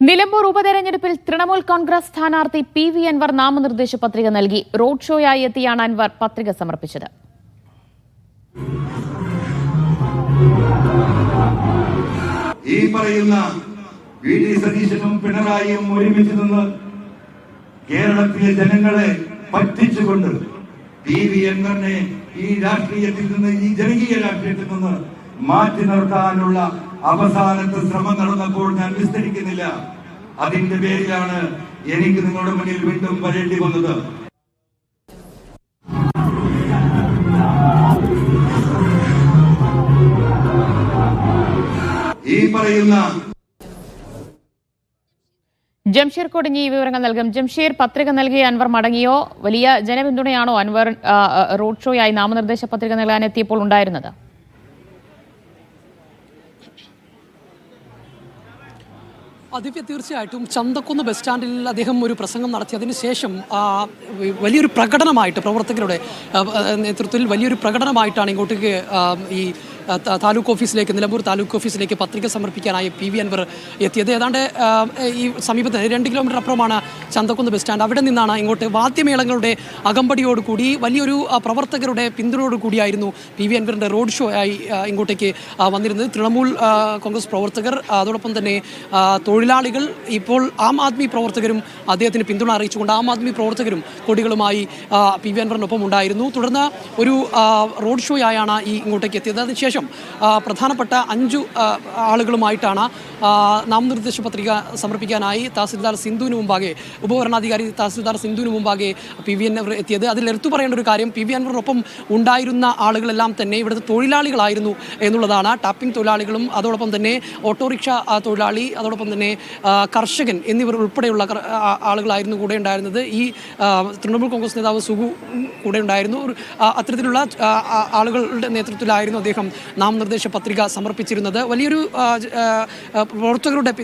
നിലമ്പൂർ ഉപതെരഞ്ഞെടുപ്പിൽ തൃണമൂൽ കോൺഗ്രസ് സ്ഥാനാർത്ഥി P V Anwar നാമനിർദ്ദേശ പത്രിക നൽകി. റോഡ് ഷോയായി എത്തിയാണ് അൻവർ പത്രിക സമർപ്പിച്ചത്. ഈ പറയുന്ന വി ഡി സതീശനും പിണറായിയും ഒരുമിച്ച് നിന്ന് കേരളത്തിലെ ജനങ്ങളെ പറ്റിച്ചുകൊണ്ട് പി വി എന്നെ ഈ രാഷ്ട്രീയത്തിൽ നിന്ന് ഈ ജനകീയ രാഷ്ട്രീയത്തിൽ നിന്ന് മാറ്റി നിർത്താനുള്ള അവസാനത്തെ ശ്രമം നടന്നപ്പോൾ ഞാൻ വിസ്തരിക്കുന്നില്ല. അതിന്റെ പേരിലാണ് എനിക്ക് നിങ്ങളുടെ മുന്നിൽ വീണ്ടും വരേണ്ടി വന്നത്. ഈ പറയുന്ന ജംഷീർ ഈ വിവരങ്ങൾ നൽകും. ജംഷീർ പത്രിക നൽകിയ അൻവർ മടങ്ങിയോ? വലിയ ജനപിന്തുണയാണോ അൻവർ റോഡ് ഷോയായി നാമനിർദ്ദേശ പത്രിക നൽകാൻ എത്തിയപ്പോൾ ഉണ്ടായിരുന്നത്? ദിവ്യ തീർച്ചയായിട്ടും ചന്തക്കുന്ന് ബസ് സ്റ്റാൻഡിൽ അദ്ദേഹം ഒരു പ്രസംഗം നടത്തിയതിന് ശേഷം വലിയൊരു പ്രകടനമായിട്ട് പ്രവർത്തകരുടെ നേതൃത്വത്തിൽ വലിയൊരു പ്രകടനമായിട്ടാണ് ഇങ്ങോട്ടേക്ക് ഈ താലൂക്ക് ഓഫീസിലേക്ക് നിലമ്പൂർ താലൂക്ക് ഓഫീസിലേക്ക് പത്രിക സമർപ്പിക്കാനായി പി വി അൻവർ എത്തിയത്. ഏതാണ്ട് ഈ സമീപത്ത് രണ്ട് കിലോമീറ്റർ അപ്പുറമാണ് ചന്തക്കുന്ന് ബസ് സ്റ്റാൻഡ്. അവിടെ നിന്നാണ് ഇങ്ങോട്ട് വാദ്യമേളങ്ങളുടെ അകമ്പടിയോടുകൂടി വലിയൊരു പ്രവർത്തകരുടെ പിന്തുണയോട് കൂടിയായിരുന്നു പി വി അൻവറിന്റെ റോഡ് ഷോ ആയി ഇങ്ങോട്ടേക്ക് വന്നിരുന്നത്. തൃണമൂൽ കോൺഗ്രസ് പ്രവർത്തകർ അതോടൊപ്പം തന്നെ തൊഴിലാളികൾ ഇപ്പോൾ ആം ആദ്മി പ്രവർത്തകരും അദ്ദേഹത്തിന് പിന്തുണ അറിയിച്ചുകൊണ്ട് ആം ആദ്മി പ്രവർത്തകരും കൊടികളുമായി പി വി അൻവറിനൊപ്പം ഉണ്ടായിരുന്നു. തുടർന്ന് ഒരു റോഡ് ഷോയായാണ് ഈ ഇങ്ങോട്ടേക്ക് എത്തിയത്. അതിനുശേഷം ആ, പ്രധാനപ്പെട്ട അഞ്ചു ആളുകളുമായിട്ടാണ് നാമനിർദ്ദേശ പത്രിക സമർപ്പിക്കാനായി തഹസിൽദാർ സിന്ധുവിന് മുമ്പാകെ ഉപഭരണാധികാരി തഹസിൽദാർ സിന്ധുവിന് മുമ്പാകെ പി വി അൻവർ എത്തിയത്. അതിൽ എടുത്തു പറയേണ്ട ഒരു കാര്യം പി വി അൻവറിനൊപ്പം ഉണ്ടായിരുന്ന ആളുകളെല്ലാം തന്നെ ഇവിടുത്തെ തൊഴിലാളികളായിരുന്നു എന്നുള്ളതാണ്. ടാപ്പിംഗ് തൊഴിലാളികളും അതോടൊപ്പം തന്നെ ഓട്ടോറിക്ഷ തൊഴിലാളി അതോടൊപ്പം തന്നെ കർഷകൻ എന്നിവർ ഉൾപ്പെടെയുള്ള ആളുകളായിരുന്നു കൂടെ ഉണ്ടായിരുന്നത്. ഈ തൃണമൂൽ കോൺഗ്രസ് നേതാവ് സുഗു കൂടെ ഉണ്ടായിരുന്നു. അത്തരത്തിലുള്ള ആളുകളുടെ നേതൃത്വത്തിലായിരുന്നു അദ്ദേഹം നാമനിർദ്ദേശ പത്രിക സമർപ്പിച്ചിരുന്നത്. വലിയൊരു പ്രവർത്തകരുടെ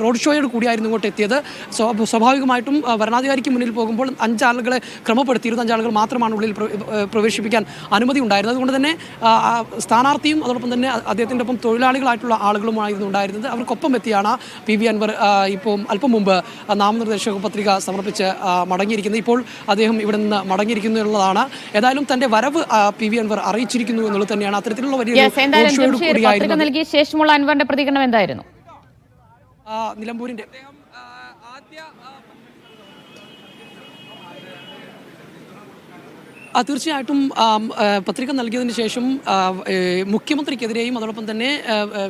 റോഡ് ഷോയോട് കൂടിയായിരുന്നു ഇങ്ങോട്ട് എത്തിയത്. സ്വാ- സ്വാഭാവികമായിട്ടും ഭരണാധികാരിക്ക് മുന്നിൽ പോകുമ്പോൾ അഞ്ചാളുകളെ ക്രമപ്പെടുത്തിയിരുന്നു. അഞ്ചാളുകൾ മാത്രമാണ് ഉള്ളിൽ പ്ര- പ്രവേശിപ്പിക്കാൻ അനുമതി ഉണ്ടായിരുന്നത്. അതുകൊണ്ട് തന്നെ സ്ഥാനാർത്ഥിയും അതോടൊപ്പം തന്നെ അദ്ദേഹത്തിന്റെ ഒപ്പം തൊഴിലാളികളായിട്ടുള്ള ആളുകളുമായിരുന്നു ഉണ്ടായിരുന്നത്. അവർക്കൊപ്പം എത്തിയാണ് പി വി അൻവർ ഇപ്പോൾ അല്പം മുമ്പ് നാമനിർദ്ദേശ പത്രിക സമർപ്പിച്ച് മടങ്ങിയിരിക്കുന്നത്. ഇപ്പോൾ അദ്ദേഹം ഇവിടെ നിന്ന് മടങ്ങിയിരിക്കുന്നു എന്നുള്ളതാണ് ഏതായാലും തന്റെ വരവ് പി വി അൻവർ അറിയിച്ചിരിക്കുന്നു എന്നുള്ളത് തന്നെയാണ്. അത്തരത്തിലുള്ള വലിയ നൽകിയ ശേഷമുള്ള അൻവറിന്റെ പ്രതികരണം എന്തായിരുന്നു? നിലമ്പൂരിന്റെ. ആ, തീർച്ചയായിട്ടും പത്രിക നൽകിയതിന് ശേഷം മുഖ്യമന്ത്രിക്കെതിരെയും അതോടൊപ്പം തന്നെ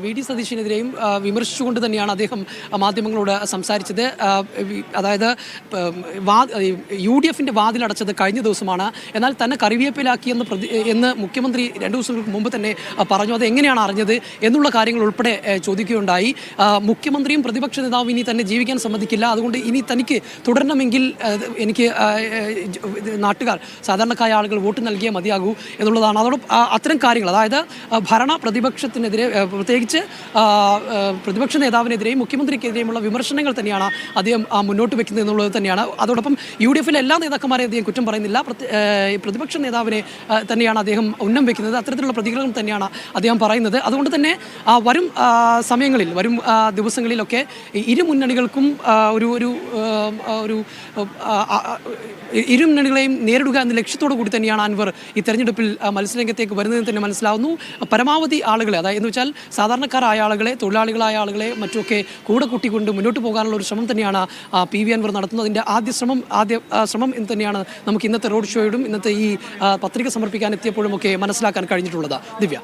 വി. ഡി. സതീശിനെതിരെയും വിമർശിച്ചുകൊണ്ട് തന്നെയാണ് അദ്ദേഹം മാധ്യമങ്ങളോട് സംസാരിച്ചത്. അതായത് യു ഡി എഫിന്റെ വാതിലടച്ചത് കഴിഞ്ഞ ദിവസമാണ്. എന്നാൽ തന്നെ കറിവേപ്പിലാക്കിയെന്ന് പ്രതി എന്ന് മുഖ്യമന്ത്രി രണ്ടു ദിവസങ്ങൾക്ക് മുമ്പ് തന്നെ പറഞ്ഞു. അത് എങ്ങനെയാണ് അറിഞ്ഞത് എന്നുള്ള കാര്യങ്ങൾ ഉൾപ്പെടെ ചോദിക്കുകയുണ്ടായി. മുഖ്യമന്ത്രിയും പ്രതിപക്ഷ നേതാവും ഇനി തന്നെ ജീവിക്കാൻ സമ്മതിക്കില്ല. അതുകൊണ്ട് ഇനി തനിക്ക് തുടരണമെങ്കിൽ എനിക്ക് നാട്ടുകാർ ഏ, സാധാരണക്കാരായ ആളുകൾ വോട്ട് നൽകിയേ മതിയാകൂ എന്നുള്ളതാണ്. അതോട് അത്തരം കാര്യങ്ങൾ അതായത് ഭരണ പ്രതിപക്ഷത്തിനെതിരെ പ്രത്യേകിച്ച് പ്രതിപക്ഷ നേതാവിനെതിരെയും മുഖ്യമന്ത്രിക്കെതിരെയുമുള്ള വിമർശനങ്ങൾ തന്നെയാണ് അദ്ദേഹം മുന്നോട്ട് വെക്കുന്നത് എന്നുള്ളത് തന്നെയാണ്. അതോടൊപ്പം യു ഡി എഫിലെ എല്ലാ നേതാക്കന്മാരെയും അദ്ദേഹം കുറ്റം പറയുന്നില്ല. പ്രതിപക്ഷ നേതാവിനെ തന്നെയാണ് അദ്ദേഹം ഉന്നം വെക്കുന്നത്. അത്തരത്തിലുള്ള പ്രതികരണം തന്നെയാണ് അദ്ദേഹം പറയുന്നത്. അതുകൊണ്ട് തന്നെ വരും സമയങ്ങളിൽ വരും ദിവസങ്ങളിലൊക്കെ ഇരു മുന്നണികൾക്കും ഒരു ഒരു ഒരു ഇരു മുന്നണികളെയും നേരിടുക എന്ന ലക്ഷ്യത്തോടു കൂടി തന്നെയാണ് അൻവർ ഈ തെരഞ്ഞെടുപ്പിൽ മത്സരരംഗത്തേക്ക് വരുന്നതെന്ന് തന്നെ മനസ്സിലാവുന്നു. പരമാവധി ആളുകളെ അതായത് എന്ന് വെച്ചാൽ സാധാരണക്കാരായ ആളുകളെ തൊഴിലാളികളായ ആളുകളെ മറ്റുമൊക്കെ കൂടെ കൂട്ടിക്കൊണ്ട് മുന്നോട്ട് പോകാനുള്ള ഒരു ശ്രമം തന്നെയാണ് പി വി അൻവർ നടത്തുന്നത്. അതിന്റെ ആദ്യ ശ്രമം ആദ്യ ശ്രമം എന്ന് തന്നെയാണ് നമുക്ക് ഇന്നത്തെ റോഡ് ഷോയോടും ഇന്നത്തെ ഈ പത്രിക സമർപ്പിക്കാൻ എത്തിയപ്പോഴും ഒക്കെ മനസ്സിലാക്കാൻ കഴിഞ്ഞിട്ടുള്ളത്. ദിവ്യ.